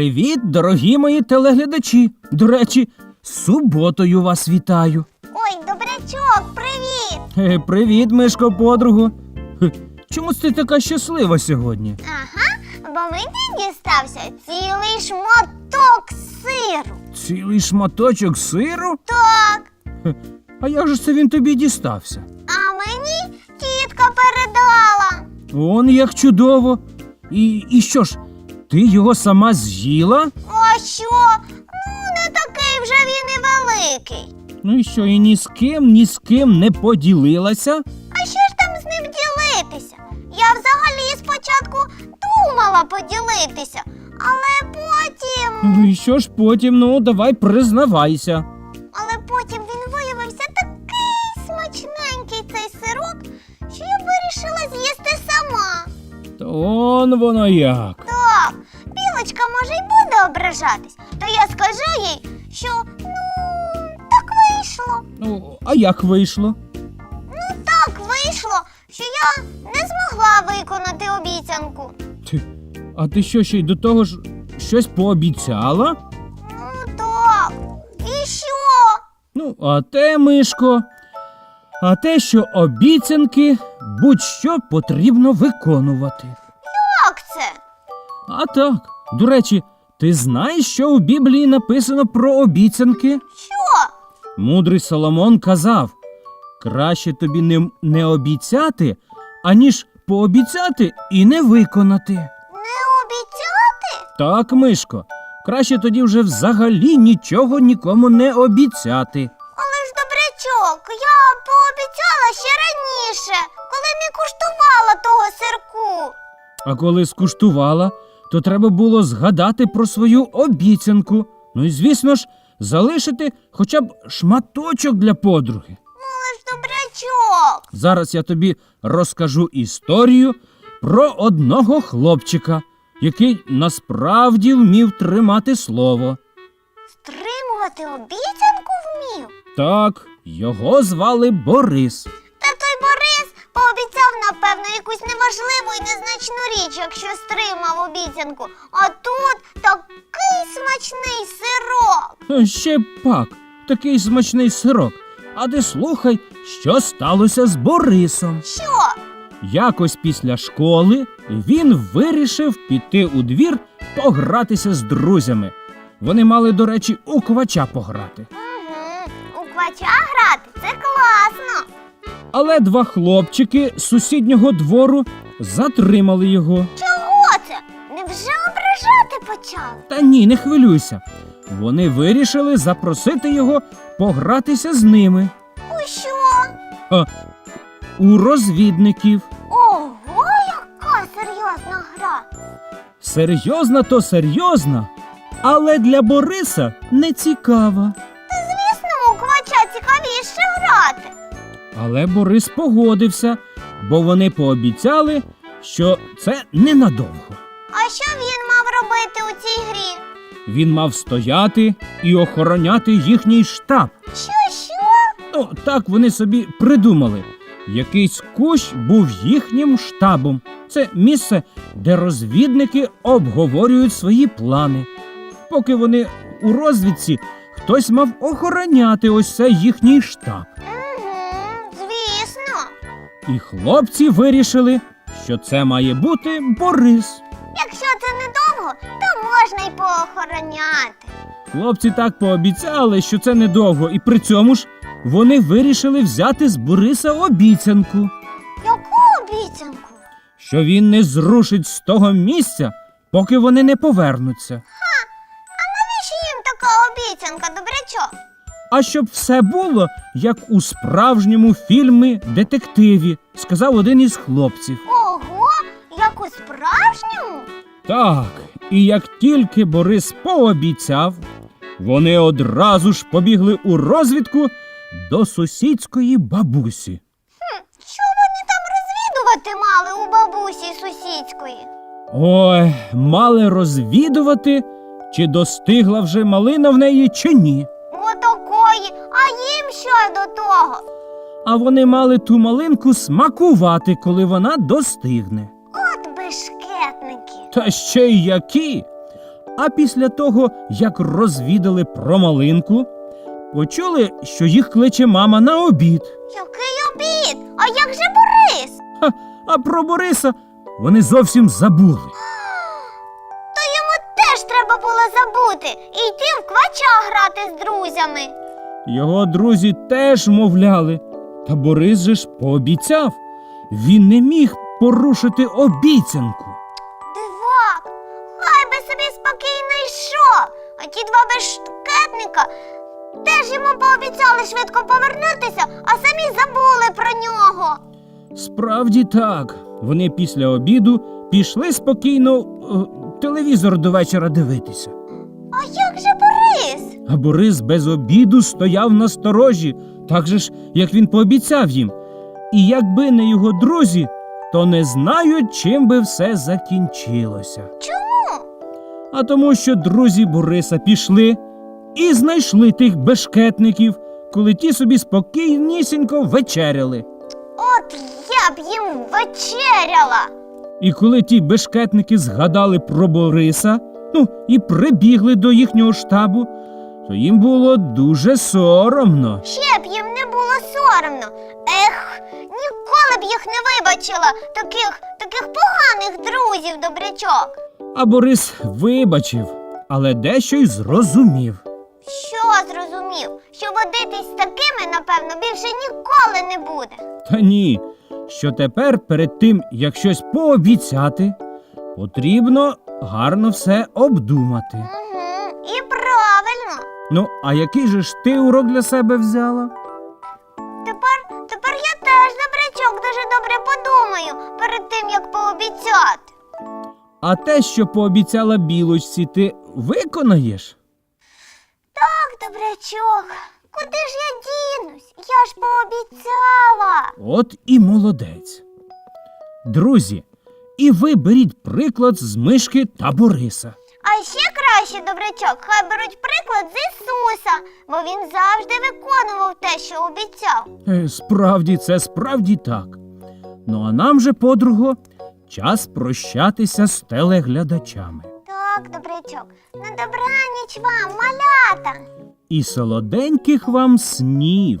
Привіт, дорогі мої телеглядачі. До речі, з суботою вас вітаю. Ой, добрячок, привіт! Е, привіт, мишко подругу. Чому ти така щаслива сьогодні? Ага, бо мені дістався цілий шматок сиру. Цілий шматочок сиру? Так, Хе, А як же це він тобі дістався? а мені тітка передала. Он як чудово. І, і що ж, ти його сама з'їла? А що? Ну, не такий вже він і великий. Ну і що, і ні з ким, ні з ким не поділилася? А що ж там з ним ділитися? Я взагалі спочатку думала поділитися, але потім. Ну і що ж потім, ну давай признавайся. Але потім він виявився такий смачненький цей сирок, що я вирішила з'їсти сама. Та он воно як. Так, може й буде ображатись, то я скажу їй, що ну так вийшло. Ну, а як вийшло? Ну так вийшло, що я не змогла виконати обіцянку. Ти, а ти що ще й до того ж щось пообіцяла? Ну так. І що? Ну, а те, Мишко, а те, що обіцянки будь-що потрібно виконувати. Як це? А так, до речі, ти знаєш, що у Біблії написано про обіцянки? Що? Мудрий Соломон казав: краще тобі не, не обіцяти, аніж пообіцяти і не виконати. Не обіцяти? Так, Мишко, краще тоді вже взагалі нічого нікому не обіцяти. Але ж добрячок, я пообіцяла ще раніше, коли не куштувала того сирку. А коли скуштувала, то треба було згадати про свою обіцянку. Ну і звісно ж, залишити хоча б шматочок для подруги. Добрячок. Зараз я тобі розкажу історію про одного хлопчика, який насправді вмів тримати слово. Стримувати обіцянку вмів. Так, його звали Борис. Якусь неважливу і незначну річ, якщо стримав обіцянку. А тут такий смачний сирок. Ще пак, такий смачний сирок. А ти слухай, що сталося з Борисом. Що? Якось після школи він вирішив піти у двір погратися з друзями. Вони мали, до речі, у квача пограти. Угу. У квача грати це класно. Але два хлопчики з сусіднього двору затримали його. Чого це? Невже ображати почали? Та ні, не хвилюйся. Вони вирішили запросити його погратися з ними У що? у розвідників. Ого, яка серйозна гра! Серйозна то серйозна, але для Бориса не цікава. Але Борис погодився, бо вони пообіцяли, що це ненадовго. А що він мав робити у цій грі? Він мав стояти і охороняти їхній штаб. Що, що? Ну, так вони собі придумали. Якийсь кущ був їхнім штабом. Це місце, де розвідники обговорюють свої плани. Поки вони у розвідці, хтось мав охороняти ось це їхній штаб. І хлопці вирішили, що це має бути Борис. Якщо це недовго, то можна й поохороняти. Хлопці так пообіцяли, що це недовго, і при цьому ж вони вирішили взяти з Бориса обіцянку, Яку обіцянку? що він не зрушить з того місця, поки вони не повернуться. А навіщо їм така обіцянка, добрячок? А щоб все було, як у справжньому фільмі детективі, сказав один із хлопців. Ого, як у справжньому? Так, і як тільки Борис пообіцяв, вони одразу ж побігли у розвідку до сусідської бабусі. Що вони там розвідувати мали у бабусі сусідської? Ой, мали розвідувати, чи достигла вже малина в неї, чи ні. А їм що до того? А вони мали ту малинку смакувати, коли вона достигне. От бешкетники. Та ще й які. А після того, як розвідали про малинку, почули, що їх кличе мама на обід. Який обід? А як же Борис? Ха, а про Бориса вони зовсім забули. То йому теж треба було забути і йти в квача грати з друзями. Його друзі теж мовляли. Та Борис же ж пообіцяв. Він не міг порушити обіцянку. Дивак, хай би собі спокійно йшов. А ті два безшкетника теж йому пообіцяли швидко повернутися, а самі забули про нього. Справді так. Вони після обіду пішли спокійно е, телевізор до вечора дивитися. А Борис без обіду стояв на сторожі, так же ж, як він пообіцяв їм. І якби не його друзі, то не знаю, чим би все закінчилося. Чому? А тому, що друзі Бориса пішли і знайшли тих бешкетників, коли ті собі спокійнісінько вечеряли. От я б їм вечеряла. І коли ті бешкетники згадали про Бориса, ну і прибігли до їхнього штабу, то їм було дуже соромно. Ще б їм не було соромно. Ех, ніколи б їх не вибачила, таких, таких поганих друзів, добрячок. А Борис вибачив, але дещо й зрозумів. Що зрозумів? Що водитись з такими, напевно, більше ніколи не буде. Та ні, що тепер перед тим, як щось пообіцяти, потрібно гарно все обдумати. Ну, а який же ж ти урок для себе взяла? Тепер, тепер я теж добрячок дуже добре подумаю перед тим, як пообіцяти. А те, що пообіцяла білочці, ти виконаєш? Так, добрячок, куди ж я дінусь? Я ж пообіцяла. От і молодець. Друзі, і ви беріть приклад з мишки та Бориса. А ще краще, добрячок, хай беруть приклад з Ісуса, бо він завжди виконував те, що обіцяв. Е, Справді, це справді так. Ну а нам же, подруго, час прощатися з телеглядачами. Так, добрячок, на добраніч вам, малята. І солоденьких вам снів.